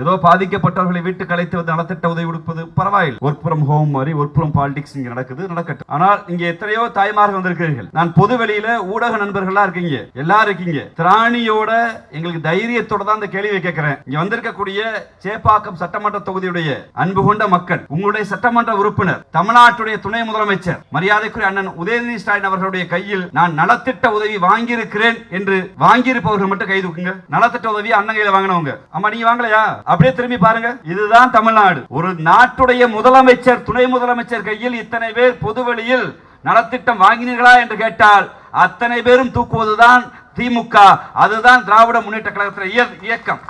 ஏதோ பாதிக்கப்பட்டவர்களை வீட்டு கலைத்து வந்து நலத்திட்ட உதவி கொடுப்பது பரவாயில்லை. ஒர்க் ஃப்ரம் ஹோம் மாதிரி ஒர்க் ஃப்ரம் பாலிடிக்ஸ் இங்க நடக்குது நடக்கட்டும். ஆனால் இங்க எத்தனையோ தாய்மார்கள் வந்திருக்கிறீர்கள். நான் பொது வெளியில ஊடக நண்பர்களா இருக்கீங்க. எல்லாரும் இருக்கீங்க. திராணியோட எங்களுக்கு தைரியத்தோட தான் இந்த கேள்வியை கேட்கிறேன். இங்க வந்திருக்கக்கூடிய சேப்பாக்கம் சட்டமன்ற தொகுதியுடைய அன்பு கொண்ட மக்கள் உங்களுடைய சட்டமன்ற உறுப்பினர் தமிழ்நாட்டுடைய துணை முதலமைச்சர் மரியாதைக்குரிய அண்ணன் உதயநிதி ஸ்டாலின் அவர்களுடைய கையில் நான் நலத்திட்ட உதவி வாங்கியிருக்கிறேன் என்று வாங்கியிருப்பவர்கள் மட்டும் கை தூக்குங்க. நலத்திட்ட உதவி அண்ணன் கையில வாங்கினவங்க. ஆமா நீங்க வாங்கலையா? அப்படியே திரும்பி பாருங்க. இதுதான் தமிழ்நாடு. ஒரு நாட்டுடைய முதலமைச்சர் துணை முதலமைச்சர் கையில் இத்தனை பேர் பொதுவெளியில் நலத்திட்டம் வாங்கினீர்களா என்று கேட்டால் அத்தனை பேரும் தூக்குவதுதான் திமுக. அதுதான் திராவிட முன்னேற்ற கழகத்தில் இய- இயக்கம்.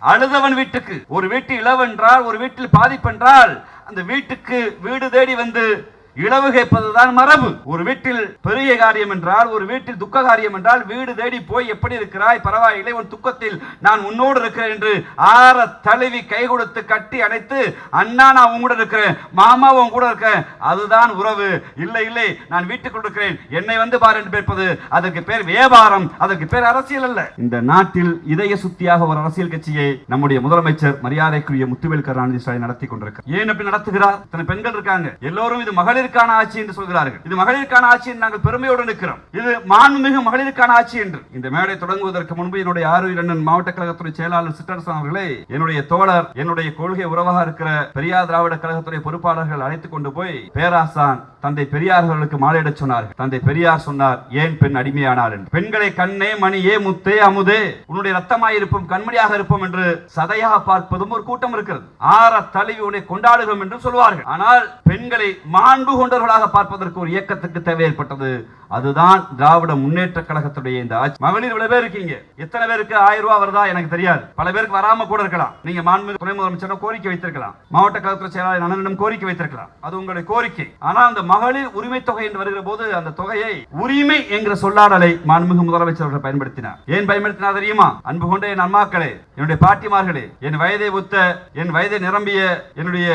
அழுதவன் வீட்டுக்கு. ஒரு வீட்டு இளவென்றால் ஒரு வீட்டில் பாதிப்பென்றால் அந்த வீட்டுக்கு வீடு தேடி வந்து இளவு கேட்பதுதான் மரபு. ஒரு வீட்டில் பெரிய காரியம் என்றால் ஒரு வீட்டில் துக்க காரியம் என்றால் வீடு தேடி போய் எப்படி இருக்கிறாய்? பரவாயில்லை உன் துக்கத்தில் நான் உன்னோடு இருக்கிறேன் என்று ஆற தழுவி கை கொடுத்து கட்டி அணைத்து அண்ணா நான் உன் கூட இருக்கிறேன். மாமா உன் கூட இருக்கேன் அதுதான் உறவு. இல்லை இல்லை நான் வீட்டுக்குள் இருக்கிறேன். என்னை வந்து பார் என்று பேர்ப்பது அதற்கு பேர் வியாபாரம். அதற்கு பேர் அரசியல் அல்ல. இந்த நாட்டில் இதய சுத்தியாக ஒரு அரசியல் கட்சியை நம்முடைய முதலமைச்சர் மரியாதைக்குரிய முத்துவேல் கருணாநிதி ஸ்டாலின் நடத்தி கொண்டிருக்கிறார். ஏன் அப்படி நடத்துகிறார்? இத்தனை பெண்கள் இருக்காங்க. எல்லோரும் இது மகளிர் மகளிருக்கான ஆட்சி என்று சொல்கிறார்கள். இது மகளிருக்கான ஆட்சி என்று நாங்கள் பெருமையோடு நிற்கிறோம். இது மாண்புமிகு மகளிருக்கான ஆட்சி என்று. இந்த மேடை தொடங்குவதற்கு முன்பு என்னுடைய ஆறு அண்ணன் மாவட்ட கழகத்துறை செயலாளர் சிற்றரசன் அவர்களே என்னுடைய தோழர் என்னுடைய கொள்கை உறவாக இருக்கிற பெரியார் திராவிட கழகத்துறை பொறுப்பாளர்கள் அழைத்துக் கொண்டு போய் பேராசான் தந்தை பெரியார் அவர்களுக்கு மாலையிடச் சொன்னார்கள். தந்தை பெரியார் சொன்னார் ஏன் பெண் அடிமையானார் என்று. பெண்களை கண்ணே மணியே முத்தே அமுதே உன்னுடைய ரத்தமாய் இருப்போம் கண்மணியாக இருப்போம் என்று சதையாக பார்ப்பதும் ஒரு கூட்டம் இருக்கிறது. ஆற தழுவி உன்னை கொண்டாடுகிறோம் என்று சொல்வார்கள். ஆனால் பெண்களை மாண்பு கொண்டவர்களாக பார்ப்பதற்கு ஒரு இயக்கத்துக்கு தேவை ஏற்பட்டது. அதுதான் திராவிட முன்னேற்ற கழகத்துடைய இந்த ஆட்சி. மகளிர் இவ்வளவு பேர் இருக்கீங்க. எத்தனை பேருக்கு ஆயிரம் ரூபாய் வருதா எனக்கு தெரியாது. பல பேருக்கு வராம கூட இருக்கலாம். நீங்க மாண்பு துணை முதலமைச்சர் கோரிக்கை வைத்திருக்கலாம். மாவட்ட கழகத்துறை செயலாளர் நலனிடம் கோரிக்கை வைத்திருக்கலாம். அது உங்களுடைய கோரிக்கை. ஆனா அந்த மகளிர் உரிமை தொகை என்று வருகிற போது அந்த தொகையை உரிமை என்கிற சொல்லாடலை மாண்புமிகு முதலமைச்சர் அவர்கள் பயன்படுத்தினார். ஏன் பயன்படுத்தினார் தெரியுமா? அன்பு கொண்ட என் அம்மாக்களே என்னுடைய பாட்டிமார்களே என் வயதை ஒத்த என் வயதை நிரம்பிய என்னுடைய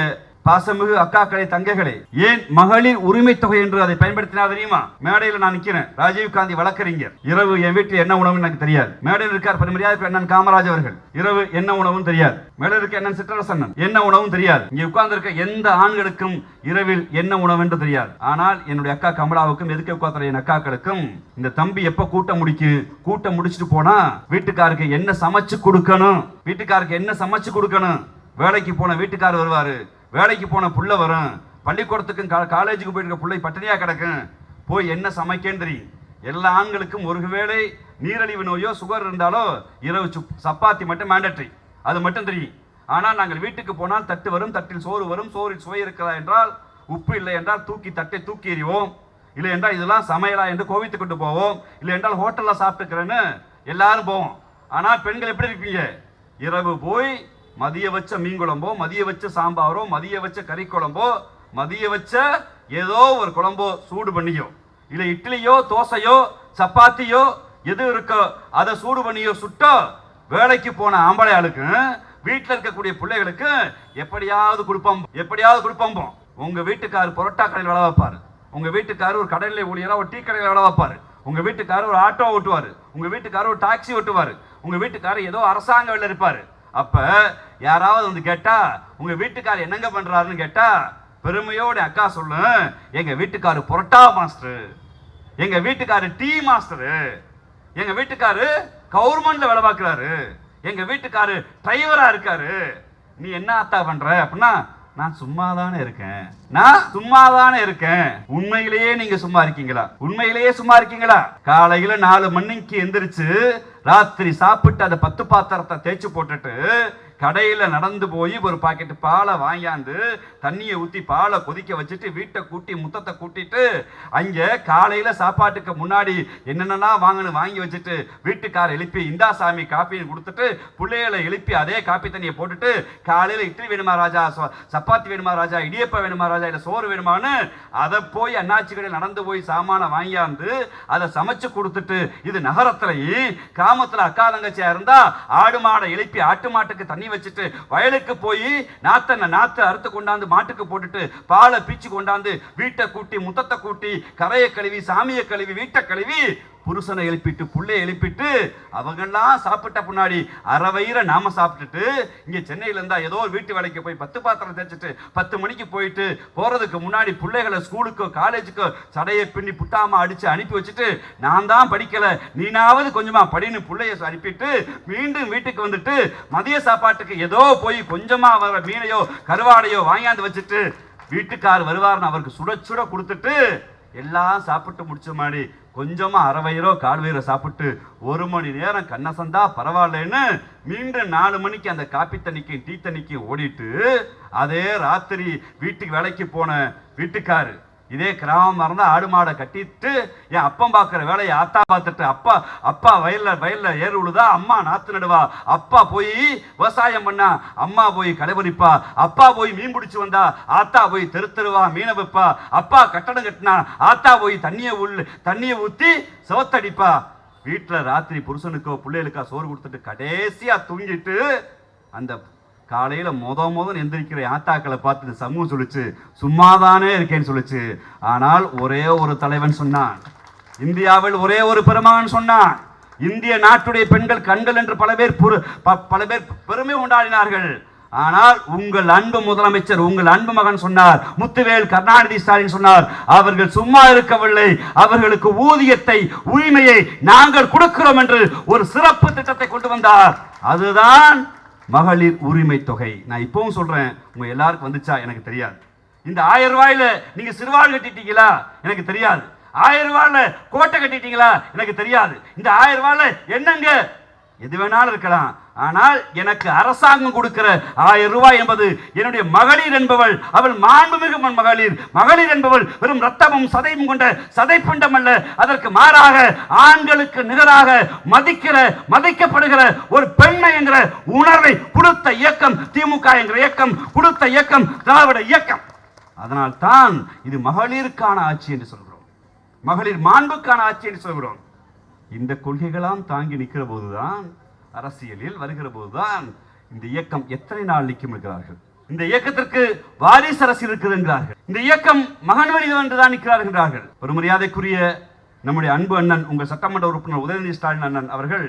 பாசமிகு அக்காக்களே தங்கைகளே ஏன் மகளிர் உரிமை தொகை என்று அதை பயன்படுத்தினா தெரியுமா? மேடையில் நான் நிக்கிறேன். ராஜீவ் காந்தி வழக்கறிஞர். இரவு என் வீட்டில் என்ன உணவு எனக்கு தெரியாது. மேடையில் இருக்கார் பெருமரியாதை அண்ணன் காமராஜ் அவர்கள். இரவு என்ன உணவும் தெரியாது. மேடையில் இருக்க அண்ணன் சிற்றரசண்ணன். என்ன உணவும் தெரியாது. இங்கே உட்கார்ந்து இருக்க எந்த ஆண்களுக்கும் இரவில் என்ன உணவு என்று தெரியாது. ஆனால் என்னுடைய அக்கா கமலாவுக்கும் எதுக்க உட்கார்ந்த என் அக்காக்களுக்கும் இந்த தம்பி எப்ப கூட்டம் முடிக்கு? கூட்டம் முடிச்சிட்டு போனா வீட்டுக்காருக்கு என்ன சமைச்சு கொடுக்கணும்? வீட்டுக்காருக்கு என்ன சமைச்சு கொடுக்கணும்? வேலைக்கு போன வீட்டுக்காரர் வருவாரு. வேலைக்கு போன புள்ள வரும். பள்ளிக்கூடத்துக்கும் கா- காலேஜுக்கு போயிருக்க பிள்ளை பட்டினியாக கிடக்கும். போய் என்ன சமைக்கேன்னு தெரியும் எல்லா ஆண்களுக்கும் ஒருவேளை நீரழிவு நோயோ சுகர் இருந்தாலோ இரவு சுப்- சப்பாத்தி மட்டும் மேண்டட்ரி அது மட்டும் தெரியும். ஆனால் நாங்கள் வீட்டுக்கு போனால் தட்டு வரும் தட்டில் சோறு வரும் சோறில் சுவை இருக்கிறதா என்றால் உப்பு இல்லை என்றால் தூக்கி தட்டை தூக்கி எறிவோம். இல்லை என்றால் இதெல்லாம் சமையலா என்று கோவித்து கொண்டு போவோம். இல்லை என்றால் ஹோட்டலில் சாப்பிட்டுக்கிறேன்னு எல்லாரும் போவோம். ஆனால் பெண்கள் எப்படி இருப்பீங்க? இரவு போய் மதிய வச்ச மீன் குழம்போ மதிய வச்ச சாம்பாரோ மதிய வச்ச கறி குழம்போ மதிய வச்ச ஏதோ ஒரு குழம்போ சூடு பண்ணியோ இல்லை இட்லியோ தோசையோ சப்பாத்தியோ எது இருக்கோ அதை சூடு பண்ணியோ சுட்டோ வேலைக்கு போன ஆம்பளை ஆளுக்கு வீட்டில் இருக்கக்கூடிய பிள்ளைகளுக்கு எப்படியாவது கொடுப்போம் எப்படியாவது கொடுப்போம் உங்க வீட்டுக்காரர் புரோட்டா கடையில் வேலை வைப்பாரு உங்க வீட்டுக்காரர் ஒரு கடலில் ஊழியராக ஒரு டீ கடையில் வேலை வைப்பாரு உங்க வீட்டுக்காரர் ஒரு ஆட்டோ ஓட்டுவார். உங்க வீட்டுக்காரர் ஒரு டாக்ஸி ஓட்டுவார். உங்க வீட்டுக்காரர் ஏதோ அரசாங்க வேலை இருப்பாரு. அப்போ யாராவது வந்து கேட்டால் உங்கள் வீட்டுக்கார் என்னங்க பண்ணுறாருன்னு கேட்டால் பெருமையோட அக்கா சொல்லு. எங்கள் வீட்டுக்காரு புரோட்டா மாஸ்டர் எங்கள் வீட்டுக்காரு டீ மாஸ்டரு எங்கள் வீட்டுக்காரு கவர்மெண்ட்டில் வேலை பார்க்குறாரு. எங்கள் வீட்டுக்காரு டிரைவராக இருக்காரு. நீ என்ன அத்தா பண்ணுற அப்படின்னா நான் சும்மா தானே இருக்கேன். நான் சும்மா தானே இருக்கேன். உண்மையிலேயே நீங்க சும்மா இருக்கீங்களா? உண்மையிலேயே சும்மா இருக்கீங்களா? காலையில நாலு மணிக்கு எந்திரிச்சு ராத்திரி சாப்பிட்டு அந்த பத்து பாத்திரத்தை தேய்ச்சி போட்டுட்டு கடையில் நடந்து போய் ஒரு பாக்கெட்டு பாலை வாங்கியாந்து தண்ணியை ஊற்றி பாலை கொதிக்க வச்சுட்டு வீட்டை கூட்டி முத்தத்தை கூட்டிட்டு அங்கே காலையில் சாப்பாட்டுக்கு முன்னாடி என்னென்னலாம் வாங்கணும் வாங்கி வச்சுட்டு வீட்டுக்கார எழுப்பி இந்தா சாமி காப்பின்னு கொடுத்துட்டு பிள்ளைகளை எழுப்பி அதே காப்பி தண்ணியை போட்டுட்டு காலையில் இட்லி வேணுமா ராஜா ச- சப்பாத்தி வேணுமா ராஜா இடியப்பம் வேணுமா ராஜா இல்லை சோறு வேணுமான்னு அதை போய் அண்ணாச்சி கடையில் நடந்து போய் சாமானை வாங்கியாந்து அதை சமைச்சு கொடுத்துட்டு இது நகரத்துலையும் கிராமத்தில் அக்கா தங்கச்சியாக இருந்தால் ஆடு மாடை எழுப்பி ஆட்டு மாட்டுக்கு தண்ணி வச்சுட்டு வயலுக்கு போய் நாத்த நாத்தை அறுத்து கொண்டாந்து மாட்டுக்கு போட்டுட்டு பாலை பீச்சு கொண்டாந்து வீட்டை கூட்டி முத்தத்தை கூட்டி கரையை கழுவி சாமியை கழுவி வீட்டை கழுவி புருஷனை எழுப்பிட்டு புள்ளைய எழுப்பிட்டு அவங்கெல்லாம் சாப்பிட்ட பின்னாடி அரை வயிறை நாம சாப்பிட்டுட்டு இங்கே சென்னையில் இருந்தால் ஏதோ ஒரு வீட்டு வேலைக்கு போய் பத்து பாத்திரம் தேய்ச்சிட்டு பத்து மணிக்கு போயிட்டு போகிறதுக்கு முன்னாடி பிள்ளைகளை ஸ்கூலுக்கோ காலேஜுக்கோ சடையை பின்னி புட்டாமல் அடித்து அனுப்பி வச்சுட்டு நான் தான் படிக்கலை நீனாவது கொஞ்சமாக படின்னு பிள்ளைய அனுப்பிட்டு மீண்டும் வீட்டுக்கு வந்துட்டு மதிய சாப்பாட்டுக்கு ஏதோ போய் கொஞ்சமாக வர மீனையோ கருவாடையோ வாங்கியாந்து வச்சுட்டு வீட்டுக்கார் வருவார்னு அவருக்கு சுட சுட கொடுத்துட்டு எல்லாம் சாப்பிட்டு முடிச்ச மாதிரி கொஞ்சமாக அரை வயிறோ கால் வயிறோ சாப்பிட்டு ஒரு மணி நேரம் கண்ணசந்தா பரவாயில்லன்னு மீண்டும் நாலு மணிக்கு அந்த காப்பி தண்ணிக்கும் டீ தண்ணிக்கும் ஓடிட்டு அதே ராத்திரி வீட்டுக்கு வேலைக்கு போன வீட்டுக்காரு. இதே கிராமம் மறந்தால் ஆடு மாடை கட்டிட்டு என் அப்பம் பார்க்குற வேலையை ஆத்தா பார்த்துட்டு அப்பா அப்பா வயலில் வயலில் ஏறு உழுதா அம்மா நாத்து நடுவா. அப்பா போய் விவசாயம் பண்ணா அம்மா போய் கடைபிடிப்பா அப்பா போய் மீன் பிடிச்சி வந்தா ஆத்தா போய் தெரு தெருவா மீனை வைப்பா அப்பா கட்டடம் கட்டினா ஆத்தா போய் தண்ணியை உள்ள தண்ணியை ஊற்றி சிவத்தடிப்பா. வீட்டில் ராத்திரி புருஷனுக்கோ பிள்ளைகளுக்கோ சோறு கொடுத்துட்டு கடைசியாக தூங்கிட்டு அந்த காலையில் முத முதல் எந்திரிக்கிற ஆத்தாக்களை பார்த்து சமூகம் சொல்லுச்சு சும்மாதானே இருக்கேன்னு சொல்லிச்சு. ஆனால் ஒரே ஒரு தலைவன் சொன்னான். இந்தியாவில் ஒரே ஒரு பெருமகன் சொன்னான். இந்திய நாட்டுடைய பெண்கள் கண்கள் என்று பல பேர் ப- பல பேர் பெருமை கொண்டாடினார்கள். ஆனால் உங்கள் அன்பு முதலமைச்சர் உங்கள் அன்பு மகன் சொன்னார். முத்துவேல் கருணாநிதி ஸ்டாலின் சொன்னார் அவர்கள் சும்மா இருக்கவில்லை. அவர்களுக்கு ஊதியத்தை உரிமையை நாங்கள் கொடுக்கிறோம் என்று ஒரு சிறப்பு திட்டத்தை கொண்டு வந்தார். அதுதான் மகளிர் உரிமை தொகை. நான் இப்பவும் சொல்றேன் உங்க எல்லாருக்கும் வந்துச்சா? எனக்கு தெரியாது. இந்த ஆயிரம் ரூபாயில நீங்க சிறுவாள் கட்டிட்டீங்களா? எனக்கு தெரியாது. ஆயிரம் ரூபாயில கோட்டை கட்டிட்டீங்களா? எனக்கு தெரியாது. இந்த ஆயிரம் ரூபாயில என்னங்க எது வேணாலும் இருக்கலாம். ஆனால் எனக்கு அரசாங்கம் கொடுக்கிற ஆயிரம் ரூபாய் என்பது என்னுடைய மகளிர் என்பவள் அவள் மாண்புமிகு மகளிர். மகளிர் என்பவள் வெறும் ரத்தமும் சதையும் கொண்ட சதைப்பண்டம் அல்ல. அதற்கு மாறாக ஆண்களுக்கு நிகராக மதிக்கிற மதிக்கப்படுகிற ஒரு பெண்ணை என்கிற உணர்வை கொடுத்த இயக்கம் திமுக என்கிற இயக்கம் கொடுத்த இயக்கம் திராவிட இயக்கம். அதனால் தான் இது மகளிருக்கான ஆட்சி என்று சொல்கிறோம். மகளிர் மாண்புக்கான ஆட்சி என்று சொல்கிறோம். இந்த கொள்கைகளாம் தாங்கி நிற்கிற போதுதான் அரசியலில் வருகிற போதுதான் இந்த இயக்கம் எத்தனை நாள் நிற்கும் இருக்கிறார்கள் இந்த இயக்கத்திற்கு வாரிசு அரசியல் இருக்கிறது என்கிறார்கள். இந்த இயக்கம் மகன்வழிதம் என்றுதான் நிற்கிறார்கள் என்றார்கள். ஒரு மரியாதைக்குரிய நம்முடைய அன்பு அண்ணன் உங்கள் சட்டமன்ற உறுப்பினர் உதயநிதி ஸ்டாலின் அண்ணன் அவர்கள்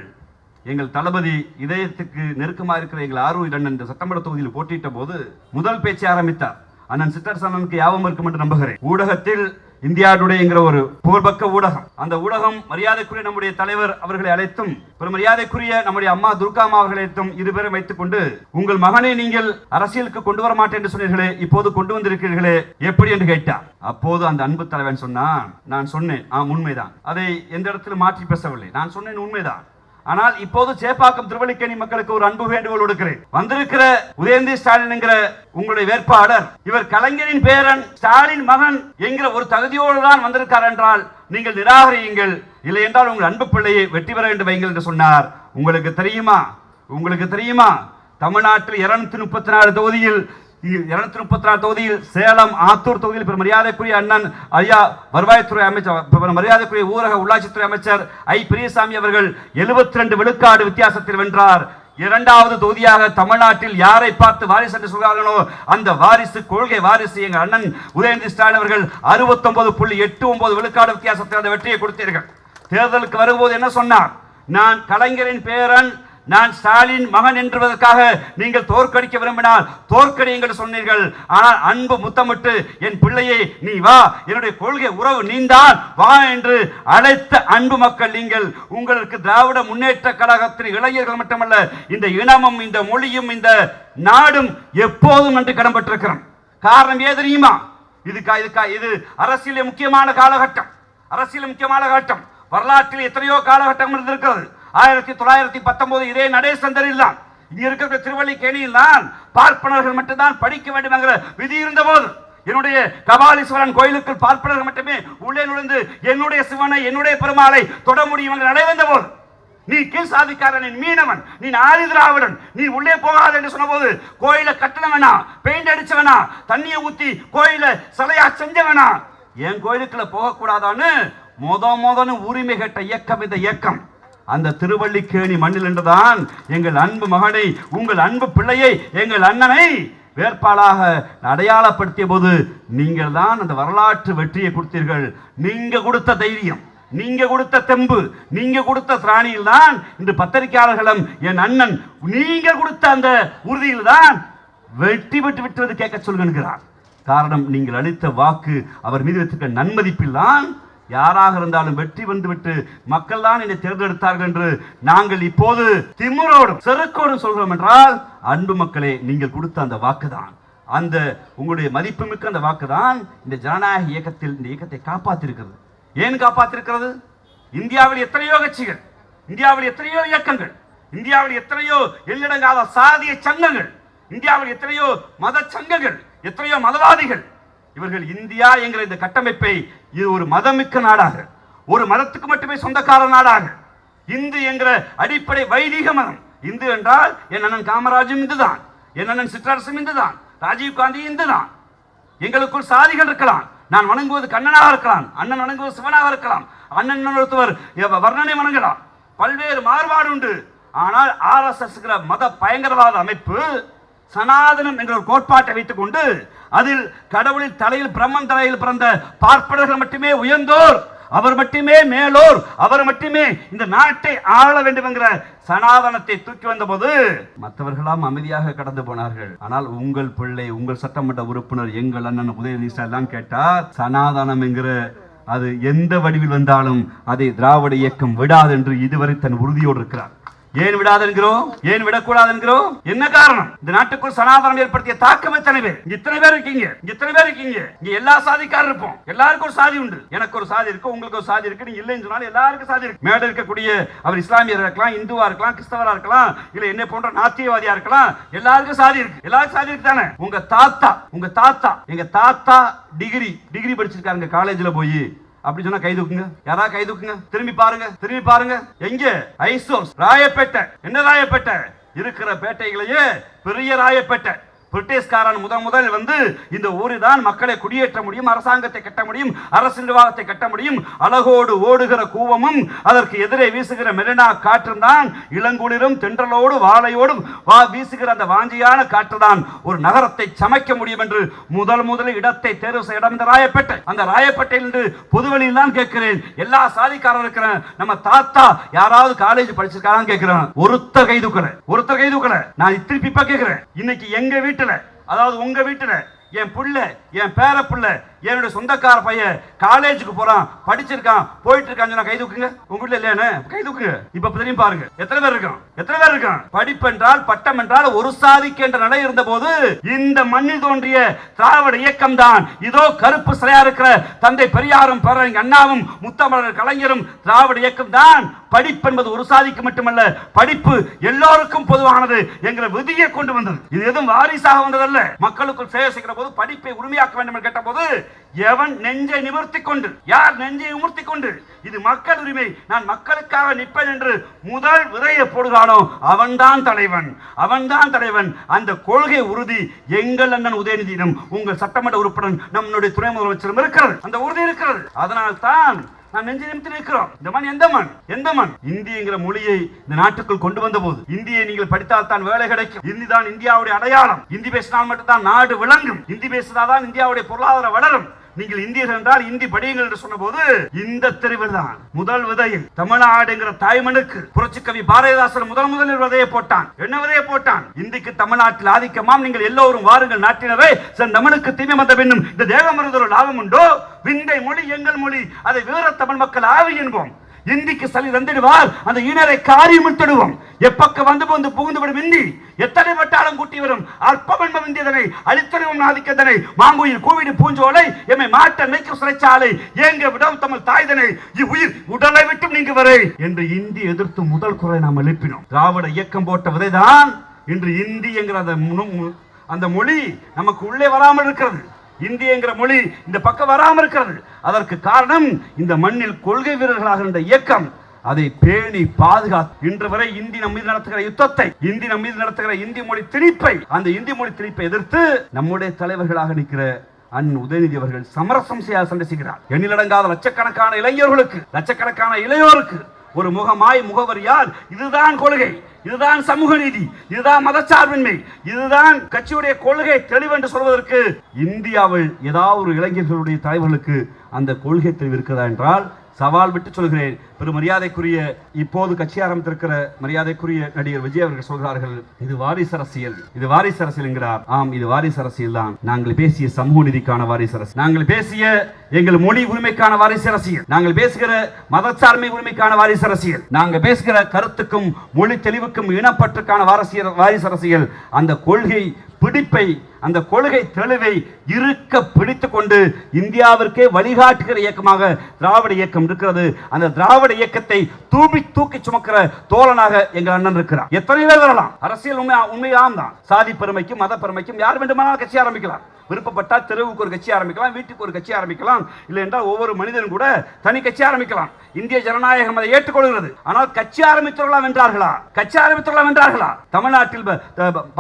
எங்கள் தளபதி இதயத்துக்கு நெருக்கமாக இருக்கிற எங்கள் ஆர்வலர் அண்ணன் இந்த சட்டமன்ற தொகுதியில் போட்டியிட்ட போது முதல் பேச்சை ஆரம்பித்தார். அண்ணன் சித்தரசு அண்ணனுக்கு யாபம் இருக்கும் என்று நம்புகிறேன். ஊடகத்தில் இந்தியா டுடே என்கிற ஒரு புகழ்பக்க ஊடகம். அந்த ஊடகம் மரியாதைக்குரிய நம்முடைய தலைவர் அவர்களை அழைத்தும் ஒரு மரியாதைக்குரிய நம்முடைய அம்மா துர்காமா அவர்களை அழைத்தும் இருபேரும் வைத்துக் கொண்டு உங்கள் மகனை நீங்கள் அரசியலுக்கு கொண்டு வர மாட்டேன் என்று சொன்னீர்களே இப்போது கொண்டு வந்திருக்கிறீர்களே எப்படி என்று கேட்டார். அப்போது அந்த அன்பு தலைவன் சொன்னான் நான் சொன்னேன் ஆம் உண்மைதான். அதை எந்த இடத்திலும் மாற்றி பேசவில்லை. நான் சொன்னேன் உண்மைதான். ஆனால் இப்போது சேப்பாக்கம் திருவள்ளிக்கேணி மக்களுக்கு ஒரு அன்பு வேண்டுகோள் கொடுக்கிறேன் வந்திருக்கிற உதயநிதி ஸ்டாலின் என்கிற உங்களுடைய வேட்பாளர் இவர் கலைஞரின் பேரன் ஸ்டாலின் மகன் என்கிற ஒரு தகுதியோடு தான் வந்திருக்கார் என்றால் நீங்கள் நிராகரியுங்கள். இல்லை என்றால் உங்கள் அன்பு பிள்ளையை வெற்றி பெற வேண்டும் வைங்கள் என்று சொன்னார். உங்களுக்கு தெரியுமா? உங்களுக்கு தெரியுமா? தமிழ்நாட்டில் இருநூத்தி முப்பத்தி நாலு தொகுதியில் இருநூத்தி முப்பத்தி நாலு தொகுதியில் சேலம் ஆத்தூர் தொகுதியில் பெரும் மரியாதைக்குரிய அண்ணன் ஐயா வருவாய்த்துறை அமைச்சர் மரியாதைக்குரிய ஊரக உள்ளாட்சித்துறை அமைச்சர் ஐ. பெரியசாமி அவர்கள் 72 ரெண்டு விழுக்காடு வித்தியாசத்தில் வென்றார். இரண்டாவது தொகுதியாக தமிழ்நாட்டில் யாரை பார்த்து வாரிசு என்று சொல்கிறார்களோ அந்த வாரிசு கொள்கை வாரிசு எங்கள் அண்ணன் உதயநிதி ஸ்டாலின் அவர்கள் 69.89 புள்ளி எட்டு ஒன்பது விழுக்காடு வித்தியாசத்தில் அந்த வெற்றியை கொடுத்தீர்கள். தேர்தலுக்கு வரும்போது என்ன சொன்னார்? நான் கலைஞரின் பேரன் நான் ஸ்டாலின் மகன் என்பதற்காக நீங்கள் தோற்கடிக்க விரும்பினால் தோற்கடியுங்கள் சொன்னீர்கள். ஆனால் அன்பு முத்தமிட்டு என் பிள்ளையை நீ வா என்னுடைய கொள்கை உறவு நீந்தான் வா என்று அழைத்த அன்பு மக்கள் நீங்கள். உங்களுக்கு திராவிட முன்னேற்ற கழகத்தின் இளைஞர்கள் மட்டுமல்ல இந்த இனமும் இந்த மொழியும் இந்த நாடும் எப்போதும் என்று கடன்பட்டிருக்கிறோம் காரணம் ஏ தெரியுமா? இதுக்கா இதுக்கா இது அரசியல முக்கியமான காலகட்டம். அரசியல் முக்கியமான காலகட்டம். வரலாற்றில் எத்தனையோ காலகட்டம் இருந்திருக்கிறது. ஆயிரத்தி தொள்ளாயிரத்தி பத்தொன்பது இதே நடேசந்தரில் தான் இங்க இருக்கிற திருவள்ளிக்கேணியில் தான் பார்ப்பனர்கள் மட்டும்தான் படிக்க வேண்டும் என்கிற விதி இருந்த போது என்னுடைய கபாலீஸ்வரன் கோயிலுக்கு பார்ப்பனர்கள் மட்டுமே உள்ளே நுழைந்து என்னுடைய சிவனை என்னுடைய பெருமாளை தொட முடியும் என்று நடைவந்த போது நீ கீழ் சாதிக்காரன் மீனவன் நீ ஆதி திராவிடன் நீ உள்ளே போகாத என்று சொன்னபோது கோயிலை கட்டண வேணாம் பெயிண்ட் அடிச்ச வேணாம் தண்ணியை ஊத்தி கோயிலை சிலையா செஞ்ச வேணாம் என் கோயிலுக்குள்ள போகக்கூடாதான்னு மொத மொதன்னு உரிமை கேட்ட இயக்கம் இந்த இயக்கம். அந்த திருவள்ளிக்கேணி மண்ணில் என்றுதான் எங்கள் அன்பு மகனை உங்கள் அன்பு பிள்ளையை எங்கள் அண்ணனை வேட்பாளாக அடையாளப்படுத்திய போது நீங்கள் தான் அந்த வரலாற்று வெற்றியை கொடுத்தீர்கள். நீங்க கொடுத்த தைரியம் நீங்க கொடுத்த தெம்பு நீங்க கொடுத்த திராணியில் தான் இன்று பத்திரிகையாளர்களும் என் அண்ணன் நீங்க கொடுத்த அந்த உறுதியில் தான் வெற்றி பெற்று விட்டுவது கேட்க சொல்கிறார் காரணம் நீங்கள் அளித்த வாக்கு அவர் மீது வைத்திருக்க நன்மதிப்பில் தான் யாராக இருந்தாலும் வெற்றி வந்துவிட்டு மக்கள் தான் என்னை தேர்ந்தெடுத்தார்கள் என்று நாங்கள் இப்போது திமுறோடும் செருக்கோடும் சொல்கிறோம் என்றால் அன்பு மக்களே நீங்கள் கொடுத்த அந்த வாக்குதான். அந்த உங்களுடைய மதிப்புமிக்க அந்த வாக்குதான் இந்த ஜனநாயக இயக்கத்தில் இந்த இயக்கத்தை காப்பாற்றிருக்கிறது. ஏன் காப்பாற்றிருக்கிறது? இந்தியாவில் எத்தனையோ கட்சிகள் இந்தியாவில் எத்தனையோ இயக்கங்கள் இந்தியாவில் எத்தனையோ எல்லடங்காத சாதிய சங்கங்கள் இந்தியாவில் எத்தனையோ மத சங்கங்கள் எத்தனையோ மதவாதிகள் இவர்கள் இந்தியா என்கிற இந்த கட்டமைப்பை இது ஒரு மதமிக்க நாடாக ஒரு மதத்துக்கு மட்டுமே சொந்தக்கார நாடாக. இந்து என்கிற அடிப்படை வைதிக மதம். இந்து என்றால் என் அண்ணன் காமராஜும் இந்துதான் என் அண்ணன் சிற்றரசும் இந்துதான் ராஜீவ் காந்தி இந்துதான். எங்களுக்குள் சாதிகள் இருக்கலாம் நான் வணங்குவது கண்ணனாக இருக்கலாம் அண்ணன் வணங்குவது சிவனாக இருக்கலாம் அண்ணன் ஒருத்தவர் வர்ணனை வணங்கலாம். பல்வேறு மாறுபாடு உண்டு. ஆனால் ஆர்எஸ்எஸ் மத பயங்கரவாத அமைப்பு சனாதனம் என்ற ஒரு கோட்பாட்டை வைத்துக் கொண்டு அதில் கடவுளின் தலையில் பிரம்மன் தலையில் பிறந்த பார்ப்பனர்கள் மட்டுமே உயர்ந்தோர். அவர் மட்டுமே மேலோர். அவர் மட்டுமே இந்த நாட்டை ஆள வேண்டும் என்கிற சனாதனத்தை தூக்கி வந்தபோது மற்றவர்களாம் அமைதியாக கடந்து போனார்கள். ஆனால் உங்கள் பிள்ளை உங்கள் சட்டமன்ற உறுப்பினர் எங்கள் அண்ணன் உதயநிதி எல்லாம் கேட்டால் சனாதனம் என்கிற அது எந்த வடிவில் வந்தாலும் அதை திராவிட இயக்கம் விடாது என்று இதுவரை தன் உறுதியோடு இருக்கிறார். ஏன் விடாது என்கிறோம் ஏன் விடக்கூடாது என்கிறோம் என்ன காரணம்? இந்த நாட்டுக்குள் சனாதனம் ஏற்படுத்திய தாக்கம் எத்தனை பேர்? இத்தனை பேர் இருக்கீங்க. இத்தனை பேர் இருக்கீங்க. இங்க எல்லா சாதிக்காரர் இருப்போம். எல்லாருக்கும் ஒரு சாதி உண்டு. எனக்கு ஒரு சாதி இருக்கு உங்களுக்கு ஒரு சாதி இருக்கு நீங்க இல்லைன்னு சொன்னாலும் எல்லாருக்கும் சாதி இருக்கு. மேட இருக்கக்கூடிய அவர் இஸ்லாமியர் இருக்கலாம் இந்துவா இருக்கலாம் கிறிஸ்தவரா இருக்கலாம் இல்ல என்ன போன்ற நாத்தியவாதியா இருக்கலாம் எல்லாருக்கும் சாதி இருக்கு. எல்லாருக்கும் சாதி இருக்கு தானே? உங்க தாத்தா உங்க தாத்தா எங்க தாத்தா டிகிரி டிகிரி படிச்சிருக்காருங்க காலேஜ்ல போய் அப்படி சொன்னா கை தூக்குங்க. யாரா கை தூக்குங்க? திரும்பி பாருங்க திரும்பி பாருங்க. எங்க? ஐசோஸ் ராயப்பேட்டை. என்ன ராயப்பேட்டை? இருக்கிற பேட்டைகளையே பெரிய ராயப்பேட்டை. பிரிட்டிஷ்காரன் முதன் முதல் வந்து இந்த ஊரில் தான் மக்களை குடியேற்ற முடியும் அரசாங்கத்தை கட்ட முடியும் அரசு நிர்வாகத்தை கட்ட முடியும். அழகோடு ஓடுகிற கூவமும் அதற்கு எதிரே வீசுகிற மெரினா காற்றும் தான் இளங்குளிரும் தென்றலோடு வாழையோடும் வா வீசுகிற அந்த வாஞ்சியான காற்று தான். ஒரு நகரத்தை சமைக்க முடியும் என்று முதல் முதலில் இடத்தை தேர்வு செய்ய இடம் இந்த ராயப்பேட்டை. அந்த ராயப்பேட்டையில் இருந்து பொதுவெளியில் தான் கேட்கிறேன். எல்லா சாதிக்காரர் இருக்கிறேன் நம்ம தாத்தா யாராவது காலேஜ் படிச்சிருக்காரான்னு கேட்கிறேன். ஒருத்தர் கை ஒருத்தர் கை நான் திருப்பி இப்ப கேட்கிறேன். இன்னைக்கு எங்க வீட்டு வீட்டில். அதாவது உங்க வீட்டுல. என் புள்ள என் பேர பிள்ளை என்னுடைய சொந்தக்கார பையன் காலேஜுக்கு போறான் படிச்சிருக்கான் போயிட்டு இருக்கான் சொன்னா கை தூக்குங்க. உங்ககிட்ட இல்லையானே கை தூக்குங்க. இப்ப தெரியும் பாருங்க. எத்தனை பேர் இருக்கான்? எத்தனை பேர் இருக்கான்? படிப்பென்றால் பட்டம் என்றால் ஒரு சாதிக்கு என்ற நிலை இருந்த போது இந்த மண்ணில் தோன்றிய திராவிட இயக்கம் தான் இதோ கருப்பு சிலையா இருக்கிற தந்தை பெரியாரும் பேரறிஞர் அண்ணாவும் முத்தமிழர் கலைஞரும் திராவிட இயக்கம் தான் படிப்பு என்பது ஒரு சாதிக்கு மட்டுமல்ல படிப்பு எல்லோருக்கும் பொதுவானது என்கிற விதியை கொண்டு வந்தது. இது எதுவும் வாரிசாக வந்ததல்ல. மக்களுக்குள் சேவை செய்கிற போது படிப்பை உரிமையாக்க வேண்டும் என்று கேட்டபோது எவன் நெஞ்சை நிமிர்த்தி கொண்டு யார் நெஞ்சை நிமிர்த்தி கொண்டு இது மக்கள் உரிமை நான் மக்களுக்காக நிற்பேன் என்று முதல் விதையை போடுகிறானோ அவன்தான் தலைவன் அவன்தான் தலைவன். அந்த கொள்கை உறுதி எங்கள் அண்ணன் உதயநிதியிடம் உங்கள் சட்டமன்ற உறுப்பினர் நம்முடைய துணை முதலமைச்சரும் இருக்கிறது அந்த உறுதி இருக்கிறது. அதனால் தான் நான் நெஞ்சு நிமித்து நிற்கிறோம் இந்த மண் எந்த மண்? எந்த மண்? இந்திங்கிற மொழியை இந்த நாட்டுக்குள் கொண்டு வந்த போது இந்தியை நீங்கள் படித்தால் தான் வேலை கிடைக்கும். இந்தி தான் இந்தியாவுடைய அடையாளம். இந்தி பேசினால் மட்டும்தான் நாடு விளங்கும். இந்தி பேசினாதான் இந்தியாவுடைய பொருளாதாரம் வளரும். நீங்கள் இந்தியர் என்றால் இந்தி படியுங்கள் என்று சொன்னபோது இந்த தெருவில் தான் முதல் விதையில் தமிழ்நாடுங்கிற தாய்மனுக்கு புரட்சிக்கவி பாரதிதாசன் முதல் முதலில் விதையை போட்டான். என்ன விதையை போட்டான்? இந்திக்கு தமிழ்நாட்டில் ஆதிக்கமாம். நீங்கள் எல்லோரும் வாருங்கள் நாட்டினரே. தமிழுக்கு தீமை வந்த பின்னும் இந்த தேவமருது ஒரு லாபம் உண்டோ? விந்தை மொழி எங்கள் மொழி. அதை வீர தமிழ் மக்கள் ஆவி என்போம். இந்திக்கு சளி தந்திடுவார். அந்த ஈனரை தடுவோம் எப்பக்க வந்து வந்து புகுந்து விடும் இந்தி எத்தனை வட்டாலும் கூட்டி வரும்? அற்பமென்பம் இந்தியதனை அழித்தறிவும் நாதிக்கதனை மாங்குயில் கூவிடு பூஞ்சோலை எம்மை மாட்ட நைக்கு சிறைச்சாலை ஏங்க விடம் தமிழ் தாய்தனை இவ்வுயிர் உடலை விட்டும் நீங்க வரை. என்று இந்தி எதிர்த்து முதல் குரலை நாம் எழுப்பினோம். திராவிட இயக்கம் போட்ட விதைதான். இன்று இந்தி என்கிற அந்த அந்த மொழி நமக்கு உள்ளே வராமல் இருக்கிறது. இந்தியங்கிற மொழி இந்த பக்கம் வராமல் இருக்கிறது. அதற்கு காரணம் இந்த மண்ணில் கொள்கை வீரர்களாக இருந்த இயக்கம். அதை பேணி பாதுகாத்து இன்று வரை இந்தி நம் மீது நடத்துகிற யுத்தத்தை இந்தி நம் மீது நடத்துகிற இந்தி மொழி திணிப்பை அந்த இந்தி மொழி திணிப்பை எதிர்த்து நம்முடைய தலைவர்களாக நிற்கிற அன் உதயநிதி அவர்கள் சமரசம் செய்ய சண்டை செய்கிறார். எண்ணிலடங்காத லட்சக்கணக்கான இளைஞர்களுக்கு லட்சக்கணக்கான இளையோருக்கு ஒரு முகமாய் முகவரியால் இதுதான் கொள்கை. இதுதான் சமூக நீதி இதுதான் மதச்சார்பின்மை இதுதான் கட்சியுடைய கொள்கை தெளிவென்று சொல்வதற்கு இந்தியாவில் ஏதாவது ஒரு இளைஞர்களுடைய தலைவர்களுக்கு அந்த கொள்கை தெளிவு இருக்கிறதா என்றால் சவால் விட்டு சொல்கிறேன். பெரும் மரியாதைக்குரிய இப்போது கட்சி ஆரம்பித்திருக்கிற மரியாதைக்குரிய நடிகர் விஜய் அவர்கள் சொல்கிறார்கள் இது வாரிசு அரசியல். இது வாரிசு அரசியல் என்கிறார். ஆம் இது வாரிசு அரசியல் தான். நாங்கள் பேசிய சமூக நிதிக்கான வாரிசு அரசியல். நாங்கள் பேசிய எங்கள் மொழி உரிமைக்கான வாரிசு அரசியல். நாங்கள் பேசுகிற மதச்சார்மை உரிமைக்கான வாரிசு அரசியல். நாங்கள் பேசுகிற கருத்துக்கும் மொழி தெளிவுக்கும் இனப்பற்றுக்கான வாரிசியல் வாரிசு அரசியல். அந்த கொள்கை பிடிப்பை அந்த கொள்கை தெளிவை இருக்க பிடித்து கொண்டு இந்தியாவிற்கே வழிகாட்டுகிற இயக்கமாக திராவிட இயக்கம் இருக்கிறது. அந்த திராவிட இயக்கத்தை தூபி தூக்கி சுமக்கிற தோழனாக எங்கள் அண்ணன் இருக்கிறார். எத்தனை பேர் வரலாம். அரசியல் உண்மை உண்மையாம் தான். சாதி பெருமைக்கும் மத பெருமைக்கும் யார் வேண்டுமானாலும் கட்சி ஆரம்பிக்கலாம். விருப்பப்பட்டால் தெருவுக்கு ஒரு கட்சி ஆரம்பிக்கலாம் வீட்டுக்கு ஒரு கட்சி ஆரம்பிக்கலாம். இல்லை என்றால் ஒவ்வொரு மனிதனும் கூட தனி கட்சி ஆரம்பிக்கலாம். இந்திய ஜனநாயகம் அதை ஏற்றுக்கொள்கிறது. ஆனால் கட்சி ஆரம்பித்துள்ளலாம் வென்றார்களா? கட்சி ஆரம்பித்துள்ளலாம் வென்றார்களா? தமிழ்நாட்டில்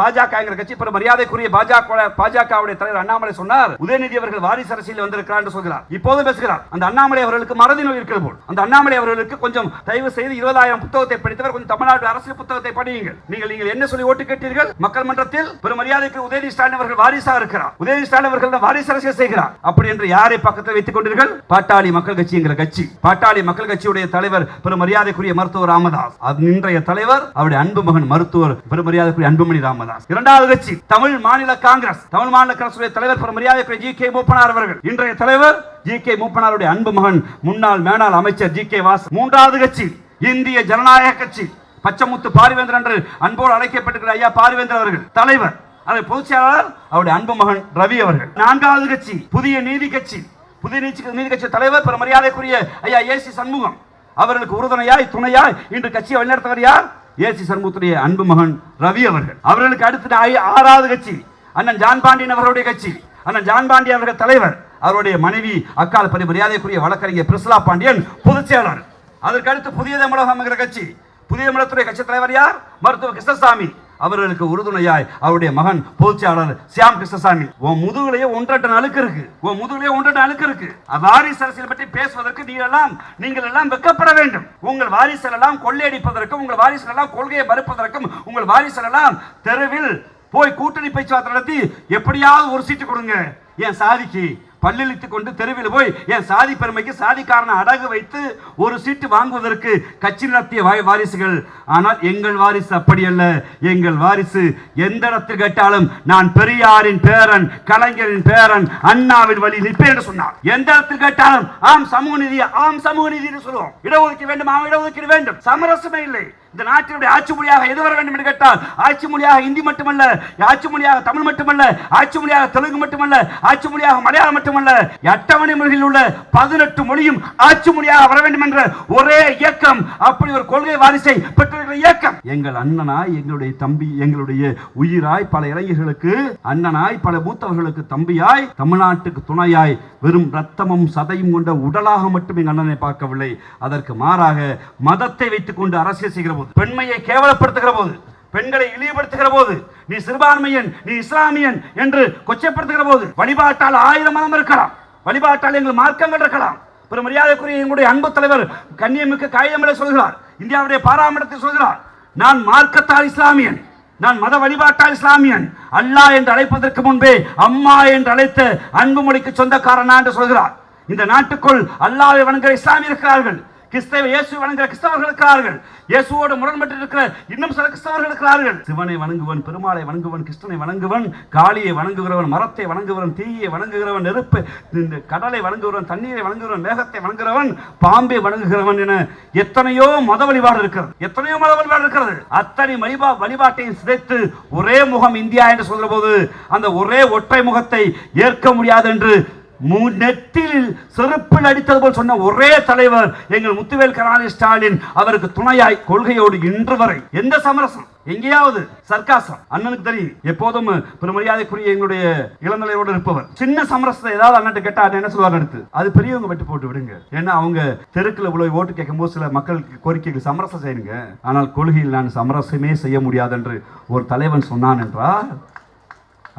பாஜக என்கிற கட்சி பெரும் மரியாதைக்குரிய பாஜக பாஜகவுடைய தலைவர் அண்ணாமலை சொன்னார் உதயநிதி அவர்கள் வாரிசு அரசியல் வந்திருக்கிறார் என்று சொல்கிறார். இப்போது பேசுகிறார். அந்த அண்ணாமலை அவர்களுக்கு மறதி நோய் இருக்கிற போல். அந்த அண்ணாமலை அவர்களுக்கு கொஞ்சம் தயவு செய்து இருபதாயிரம் புத்தகத்தை படித்தவர் கொஞ்சம் தமிழ்நாடு அரசியல் புத்தகத்தை படியுங்கள். நீங்கள் நீங்கள் என்ன சொல்லி ஓட்டு கேட்டீர்கள்? மக்கள் மன்றத்தில் பெரும் மரியாதைக்கு உதயநிதி ஸ்டாலின் அவர்கள் வாரிசா இருக்கிறார். உதயநிதி அவர்கள் வாரிசு அரசியல் செய்கிறார். அப்படி என்று யாரை பக்கத்தில் வைத்துக் கொண்டீர்கள்? பாட்டாளி மக்கள் கட்சி என்கிற கட்சி. பாட்டாளி மக்கள் கட்சியுடைய தலைவர் பெரும் மரியாதைக்குரிய மருத்துவர் ராமதாஸ். இன்றைய தலைவர் அவருடைய அன்பு மகன் மருத்துவர் பெரும் மரியாதைக்குரிய அன்புமணி ராமதாஸ். இரண்டாவது கட்சி தமிழ் மாநில காங்கிரஸ். தமிழ் மாநில காங்கிரசுடைய தலைவர் பெரும் மரியாதைக்குரிய ஜி கே மூப்பனார் அவர்கள். இன்றைய தலைவர் ஜி கே மூப்பனாருடைய அன்பு மகன் முன்னாள் மேனாள் அமைச்சர் ஜி கே வாஸ் மூன்றாவது கட்சி இந்திய ஜனநாயக கட்சி. பச்சமுத்து பாரிவேந்தர் என்று அன்போடு அழைக்கப்பட்டிருக்கிற ஐயா பாரிவேந்தர் அவர்கள். தலைவர் அதை பொதுச்செயலாளர் அவருடைய அன்பு மகன் ரவி அவர்கள். நான்காவது கட்சி புதிய நீதி கட்சி. புதிய நீதி நீதி கட்சி தலைவர் பிற மரியாதைக்குரிய ஐயா ஏசி சண்முகம். அவர்களுக்கு உறுதுணையாய் துணையாய் இன்று கட்சியை வழிநடத்துவர் யார்? ஏசி சண்முகத்துடைய அன்பு மகன் ரவி அவர்கள். அவர்களுக்கு அடுத்து ஆறாவது கட்சி அண்ணன் ஜான் பாண்டியன் அவர்களுடைய கட்சி. அண்ணன் ஜான் பாண்டியன் அவர்கள் தலைவர். அவருடைய மனைவி அக்கால் பரி மரியாதைக்குரிய வழக்கறிஞர் பிரிஸ்லா பாண்டியன் பொதுச் செயலாளர் அதற்கு அடுத்து புதிய தமிழகம் என்கிற கட்சி. புதிய தமிழகத்துடைய கட்சி தலைவர் யார்? மருத்துவர் கிருஷ்ணசாமி. அவர்களுக்கு உறுதுணையாய் அவருடைய மகன் பொதுச்செயலாளர் சியாம் கிருஷ்ணசாமி. உன் முதுகுலயே ஒன்றரை அழுக்கு இருக்கு. உன் முதுகுலயே ஒன்றரை அழுக்கு இருக்கு. வாரிசு அரசியல் பற்றி பேசுவதற்கு நீங்கள் எல்லாம் நீங்கள் எல்லாம் வெக்கப்பட வேண்டும். உங்கள் வாரிசுகள் எல்லாம் கொள்ளையடிப்பதற்கும் உங்கள் வாரிசுகள் எல்லாம் கொள்கையை மறுப்பதற்கும் உங்கள் வாரிசுகள் எல்லாம் தெருவில் போய் கூட்டணி பேச்சுவார்த்தை நடத்தி எப்படியாவது ஒரு சீட்டு கொடுங்க. என் சாதிக்கு? பல்லிழித்துக் கொண்டு தெருவில் போய் என் சாதி பெருமைக்கு சாதிக்காரனை அடகு வைத்து ஒரு சீட்டு வாங்குவதற்கு கட்சி நடத்திய வாய் வாரிசுகள். ஆனால் எங்கள் வாரிசு அப்படி அல்ல எங்கள் வாரிசு எந்த இடத்தில் கேட்டாலும் நான் பெரியாரின் பேரன் கலைஞரின் பேரன் அண்ணாவின் வழி நிற்பேன் என்று சொன்னார். எந்த இடத்தில் கேட்டாலும் ஆம் சமூக நிதி ஆம் சமூக நிதி சொல்லுவோம். இடஒதுக்கீடு வேண்டும் ஆம் இடஒதுக்கீடு வேண்டும். சமரசமே இல்லை. இந்த நாட்டினுடைய ஆட்சி மொழியாக எது வர வேண்டும் என்று கேட்டால் ஆட்சி மொழியாக ஹிந்தி மட்டுமல்ல ஆட்சி மொழியாக தமிழ் மட்டுமல்ல ஆட்சி மொழியாக தெலுங்கு மட்டுமல்ல ஆட்சி மொழியாக மலையாளம் மட்டுமல்ல அட்டவணை மொழியில் உள்ள பதினெட்டு மொழியும் ஆட்சி மொழியாக வர வேண்டும் என்ற ஒரே இயக்கம் அப்படி ஒரு கொள்கை வாரிசை பெற்றிருக்கிற இயக்கம். எங்கள் அண்ணனாய் எங்களுடைய தம்பி எங்களுடைய உயிராய் பல இளைஞர்களுக்கு அண்ணனாய் பல மூத்தவர்களுக்கு தம்பியாய் தமிழ்நாட்டுக்கு துணையாய் வெறும் ரத்தமும் சதையும் கொண்ட உடலாக மட்டும் எங்கள் அண்ணனை பார்க்கவில்லை. அதற்கு மாறாக மதத்தை வைத்துக் கொண்டு அரசியல் செய்கிற போது பெண்மையை கேவலப்படுத்துகிற போது பெண்களை இழிவுபடுத்துகிற போது நீ சிறுபான்மையன் நீ இஸ்லாமியன் என்று கொச்சைப்படுத்துகிற போது வழிபாட்டால் ஆயிரம் மதம் இருக்கலாம். வழிபாட்டால் எங்கள் மார்க்கங்கள் இருக்கலாம். பெரும் மரியாதைக்குரிய எங்களுடைய அன்பு தலைவர் கண்ணியமிக்க காகிதமிட சொல்கிறார். இந்தியாவுடைய பாராமரத்தை சொல்கிறார். நான் மார்க்கத்தால் இஸ்லாமியன் நான் மத வழிபாட்டால் இஸ்லாமியன் அல்லாஹ் என்று அழைப்பதற்கு முன்பே அம்மா என்று அழைத்த அன்பு மொழிக்கு சொந்தக்காரனா என்று சொல்கிறார். இந்த நாட்டுக்குள் அல்லாவை வணங்குகிற இஸ்லாமியர் இருக்கிறார்கள். கிறிஸ்தவ இயேசு வணங்குகிற கிறிஸ்தவர்கள் இருக்கிறார்கள். இயேசுவோடு முரண்பட்டு இருக்கிற இன்னும் சில கிறிஸ்தவர்கள் இருக்கிறார்கள். சிவனை வணங்குவன் பெருமாளை வணங்குவன் கிருஷ்ணனை வணங்குவன் காளியை வணங்குகிறவன் மரத்தை வணங்குகிறவன் தீயை வணங்குகிறவன் நெருப்பு இந்த கடலை வணங்குகிறவன் தண்ணீரை வணங்குகிறவன் மேகத்தை வணங்குகிறவன் பாம்பை வணங்குகிறவன் என எத்தனையோ மத வழிபாடு இருக்கிறது. எத்தனையோ மத வழிபாடு இருக்கிறது. அத்தனை வழிபா வழிபாட்டையும் சிதைத்து ஒரே முகம் இந்தியா என்று சொல்கிற போது அந்த ஒரே ஒற்றை முகத்தை ஏற்க முடியாது என்று நெற்றில் செருப்பில் அடித்தது போல் சொன்ன ஒரே தலைவர் எங்கள் முத்துவேல் கருணாநிதி ஸ்டாலின் அவருக்கு துணையாய் கொள்கையோடு இன்று வரை. எந்த சமரசம்? எங்கேயாவது? சர்க்காசம். அண்ணனுக்கு தெரியும். எப்போதும் பெருமரியாதைக்குரிய எங்களுடைய இளநிலையோடு இருப்பவர். சின்ன சமரசத்தை ஏதாவது அண்ணன் கேட்டா என்ன சொல்லுவார் அடுத்து? அது பெரியவங்க வெட்டு போட்டு விடுங்க. ஏன்னா அவங்க தெருக்குல உள்ள ஓட்டு கேட்கும் போது சில மக்களுக்கு கோரிக்கைகள் சமரசம் செய்யுங்க ஆனால் கொள்கையில் நான் சமரசமே செய்ய முடியாது என்று ஒரு தலைவன் சொன்னான் என்றால்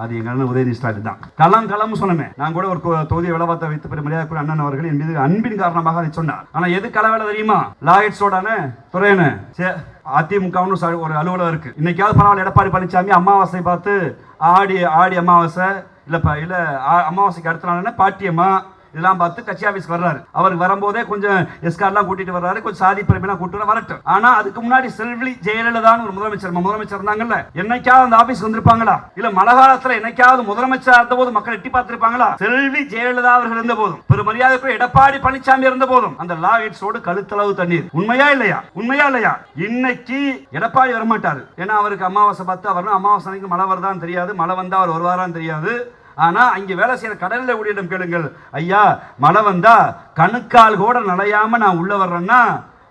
அது எங்க அண்ணன் உதயநிதி ஸ்டாலின் தான். களம் களம் சொன்னமே. நான் கூட ஒரு தொகுதி தொகுதியை பார்த்த வைத்து பெரிய மரியாதைக்குரிய அண்ணன் அவர்கள் என் மீது அன்பின் காரணமாக அதை சொன்னார். ஆனா எது கள வேலை தெரியுமா? லாயிட்ஸோடானே துறையனு. சே அதிமுகன்னு ஒரு அலுவலகம் இருக்கு. இன்னைக்காவது பரவாயில்ல எடப்பாடி பழனிசாமி அமாவாசை பார்த்து ஆடி ஆடி அமாவாசை இல்லப்பா இல்ல அமாவாசைக்கு அடுத்த நாள் பாட்டியம்மா இதெல்லாம் பார்த்து கட்சி ஆஃபீஸ் வர்றாரு. அவர் வரும்போதே கொஞ்சம் எஸ்கார்லாம் கூட்டிட்டு வர்றாரு. கொஞ்சம் சாதி பிரமையெல்லாம் கூட்டிட்டு வர வரட்டும். ஆனா அதுக்கு முன்னாடி செல்வி ஜெயலலிதான்னு ஒரு முதலமைச்சர் முதலமைச்சர் இருந்தாங்கல்ல என்னைக்காவது அந்த ஆபீஸ் வந்திருப்பாங்களா? இல்ல மழை காலத்துல என்னைக்காவது முதலமைச்சர் இருந்த போது மக்கள் எட்டி பார்த்திருப்பாங்களா? செல்வி ஜெயலலிதா அவர்கள் இருந்த போதும் பெரும் எடப்பாடி பழனிசாமி இருந்த போதும் அந்த லா எய்ட்ஸோடு கழுத்தளவு தண்ணீர். உண்மையா இல்லையா? உண்மையா இல்லையா? இன்னைக்கு எடப்பாடி வரமாட்டாரு. ஏன்னா அவருக்கு அமாவாசை பார்த்து அவர் அமாவாசை மழை வருதான்னு தெரியாது. மழை வந்தா அவர் வருவாரான்னு தெரியாது. ஆனால் அங்கே வேலை செய்கிற கடலில் ஊழியிடம் கேளுங்கள். ஐயா மழை வந்தால் கணுக்கால் கூட நனையாமல் நான் உள்ளே வர்றேன்னா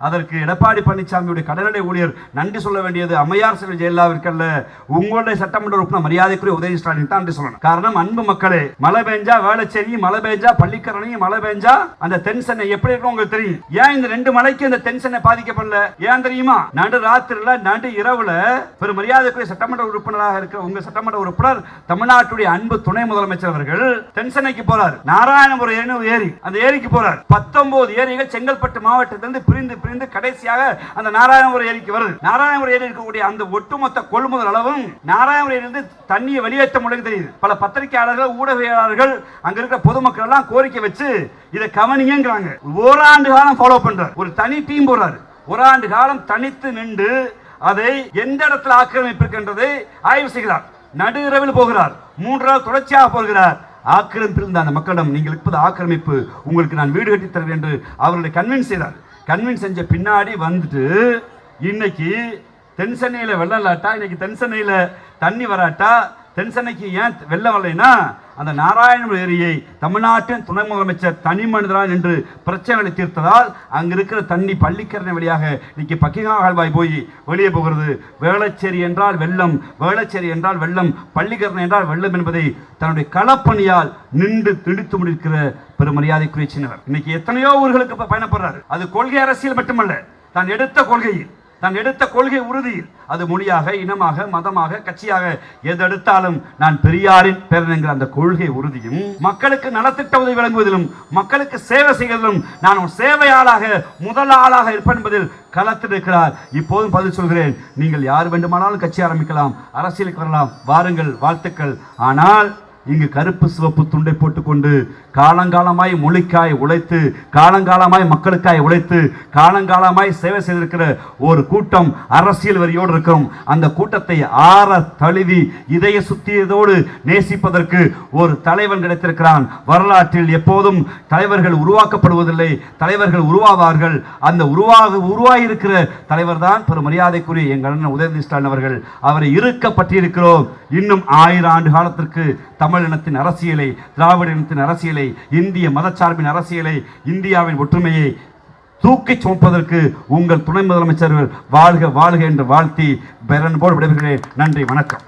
அதற்கு எடப்பாடி பழனிசாமியுடைய கடற்கரை ஊழியர் நன்றி சொல்ல வேண்டியது அம்மையார் செல்வி ஜெயலலிதாவிற்கல்ல. உங்களுடைய சட்டமன்ற உறுப்பினர் மரியாதைக்குரிய உதயநிதி ஸ்டாலின் தான் நன்றி சொல்லணும். காரணம் அன்பு மக்களே மழை பெஞ்சா வேளச்சேரி மழை பெஞ்சா பள்ளிக்கரணையும் மழை பெஞ்சா அந்த தென்சென்னை எப்படி இருக்கும் உங்களுக்கு தெரியும்? ஏன் இந்த ரெண்டு மலைக்கு இந்த தென்சென்னை பாதிக்கப்படல? ஏன் தெரியுமா? நடு ராத்திரில நடு இரவுல பெரும் மரியாதைக்குரிய சட்டமன்ற உறுப்பினராக இருக்கிற உங்க சட்டமன்ற உறுப்பினர் தமிழ்நாட்டுடைய அன்பு துணை முதலமைச்சர் அவர்கள் தென்சென்னைக்கு போறார். நாராயணபுரம் ஏரி ஏரி அந்த ஏரிக்கு போறார். பத்தொன்பது ஏரிகள் செங்கல்பட்டு மாவட்டத்திலிருந்து பிரிந்து பிரிந்து கடைசியாக அந்த நாராயணபுரம் ஏரிக்கு வருது. நாராயணபுரம் ஏரி இருக்கக்கூடிய அந்த ஒட்டுமொத்த கொள்முதல் அளவும் நாராயணபுரம் ஏரியிலிருந்து தண்ணியை வெளியேற்ற முடியும் தெரியுது. பல பத்திரிகையாளர்கள் ஊடகவியலாளர்கள் அங்க இருக்கிற பொதுமக்கள் எல்லாம் கோரிக்கை வச்சு இதை கவனிங்கிறாங்க ஓராண்டு காலம் ஃபாலோ பண்றாரு. ஒரு தனி டீம் போறாரு ஓராண்டு காலம் தனித்து நின்று அதை எந்த இடத்துல ஆக்கிரமிப்பு இருக்கின்றதை ஆய்வு செய்கிறார். நடு இரவில் போகிறார். மூன்றாவது தொடர்ச்சியாக போகிறார். ஆக்கிரமிப்பில் இருந்த அந்த மக்களிடம் நீங்கள் இப்போது ஆக்கிரமிப்பு உங்களுக்கு நான் வீடு கட்டி தருவேன் என்று அவர்களை கன்வின்ஸ் செய்தார். கன்வின்ஸ் செஞ்ச பின்னாடி வந்துட்டு இன்னைக்கு தென் சென்னையில் வெள்ளம் இல்லாட்டா இன்னைக்கு தென் சென்னையில் தண்ணி வராட்டா தென் சென்னைக்கு ஏன் வெள்ளம் வரலைன்னா அந்த நாராயணபுரம் ஏரியை தமிழ்நாட்டின் துணை முதலமைச்சர் தனி மனிதரால் என்று பிரச்சனைகளை தீர்த்ததால் அங்கே இருக்கிற தண்ணி பள்ளிக்கரணை வழியாக இன்னைக்கு பக்கிங்கா கால்வாய் போய் வெளியே போகிறது. வேளச்சேரி என்றால் வெள்ளம் வேளச்சேரி என்றால் வெள்ளம் பள்ளிக்கரணை என்றால் வெள்ளம் என்பதை தன்னுடைய களப்பணியால் நின்று திணித்து முடிக்கிற பெருமரியாதைக்குரிய சின்னவர். இன்னைக்கு எத்தனையோ ஊர்களுக்கு இப்போ பயணப்படுறாரு. அது கொள்கை அரசியல் மட்டுமல்ல. தான் எடுத்த கொள்கையில் தான் எடுத்த கொள்கை உறுதியில் அது மொழியாக இனமாக மதமாக கட்சியாக எது எடுத்தாலும் நான் பெரியாரின் பேரன் என்கிற அந்த கொள்கை உறுதியும் மக்களுக்கு நலத்திட்ட உதவி வழங்குவதிலும் மக்களுக்கு சேவை செய்வதிலும் நான் ஒரு சேவையாளாக முதல் ஆளாக இருப்பேன் என்பதில் களத்தில் இப்போதும் பதில் சொல்கிறேன். நீங்கள் யார் வேண்டுமானாலும் கட்சி ஆரம்பிக்கலாம் அரசியலுக்கு வரலாம். வாருங்கள் வாழ்த்துக்கள். ஆனால் இங்கு கருப்பு சிவப்பு துண்டை போட்டுக்கொண்டு காலங்காலமாய் மொழிக்காய் உழைத்து காலங்காலமாய் மக்களுக்காய் உழைத்து காலங்காலமாய் சேவை செய்திருக்கிற ஒரு கூட்டம் அரசியல் வரியோடு இருக்கிறோம் அந்த கூட்டத்தை ஆற தழுவி இதய சுத்தியதோடு நேசிப்பதற்கு ஒரு தலைவன் கிடைத்திருக்கிறான். வரலாற்றில் எப்போதும் தலைவர்கள் உருவாக்கப்படுவதில்லை தலைவர்கள் உருவாவார்கள். அந்த உருவாக உருவாகியிருக்கிற தலைவர் தான் பெரும் மரியாதைக்குரிய எங்கள் அண்ணன் உதயநிதி ஸ்டாலின் அவர்கள். அவரை இருக்க பற்றியிருக்கிறோம் இன்னும் ஆயிரம் ஆண்டு காலத்திற்கு தமிழ் இனத்தின் அரசியலை திராவிட இனத்தின் அரசியலை இந்திய மதச்சார்பின் அரசியலை இந்தியாவின் ஒற்றுமையை தூக்கி சுமப்பதற்கு உங்கள் துணை முதலமைச்சர்கள் வாழ்க வாழ்க என்று வாழ்த்தி பெறன் போல் விடைபெறுகிறேன். நன்றி வணக்கம்.